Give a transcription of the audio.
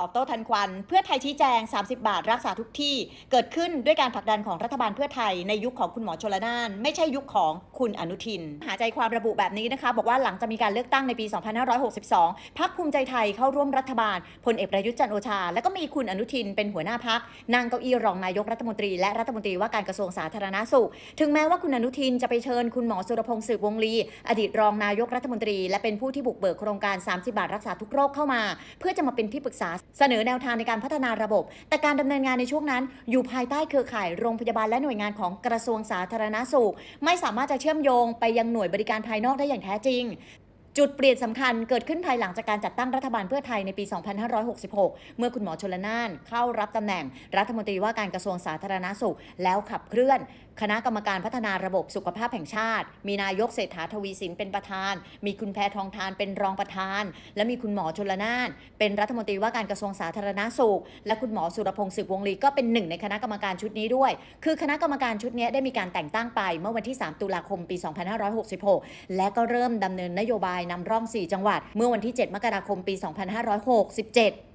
ตอบโต้ทันควัน เพื่อไทยชี้แจง 30 บาทรักษาทุกที่ เกิดขึ้นด้วยการผลักดันของรัฐบาลเพื่อไทยในยุคของคุณหมอชลนาน ไม่ใช่ยุคของคุณอนุทิน หาใจความระบุแบบนี้นะคะ บอกว่าหลังจะมีการเลือกตั้งในปี 2562 พักภูมิใจไทยเข้าร่วมรัฐบาลพลเอกประยุทธ์จันโอชา และก็มีคุณอนุทินเป็นหัวหน้าพักนั่งเก้าอี้รองนายกรัฐมนตรีและรัฐมนตรีว่าการกระทรวงสาธารณสุข ถึงแม้ว่าคุณอนุทินจะไปเชิญคุณหมอสุรพงศ์สืบวงลีอดีตรองนายกรัฐมนตรี และเป็นผู้ที่บุกเบิกโครงการ 30 บาทรักษาทุกโรคเข้ามา เพื่อจะมาเป็นที่ปรึกษาเสนอแนวทางในการพัฒนาระบบ แต่การดำเนินงานในช่วงนั้น อยู่ภายใต้เครือข่ายโรงพยาบาลและหน่วยงานของกระทรวงสาธารณสุข ไม่สามารถจะเชื่อมโยงไปยังหน่วยบริการภายนอกได้อย่างแท้จริง จุดเปลี่ยนสำคัญเกิดขึ้นภายหลังจากการจัดตั้งรัฐบาลเพื่อไทยในปี 2566 เมื่อคุณหมอชลนานเข้ารับตำแหน่งรัฐมนตรีว่าการกระทรวงสาธารณสุข แล้วขับเคลื่อน คณะกรรมการพัฒนาระบบสุขภาพแห่งชาติ มีนายกเศรษฐาทวีสินเป็นประธาน มีคุณแพทองทานเป็นรองประธาน และมีคุณหมอชลนาน เป็นรัฐมนตรีว่าการกระทรวงสาธารณสุข และคุณหมอสุรพงศ์สืบวงลีก็เป็นหนึ่งในคณะกรรมการชุดนี้ด้วย คือคณะกรรมการชุดนี้ได้มีการแต่งตั้งไปเมื่อวันที่ 3 ตุลาคม ปี 2566 และก็เริ่มดำเนินนโยบายนำร่อง 4 จังหวัด เมื่อวันที่ 7 มกราคมปี 2567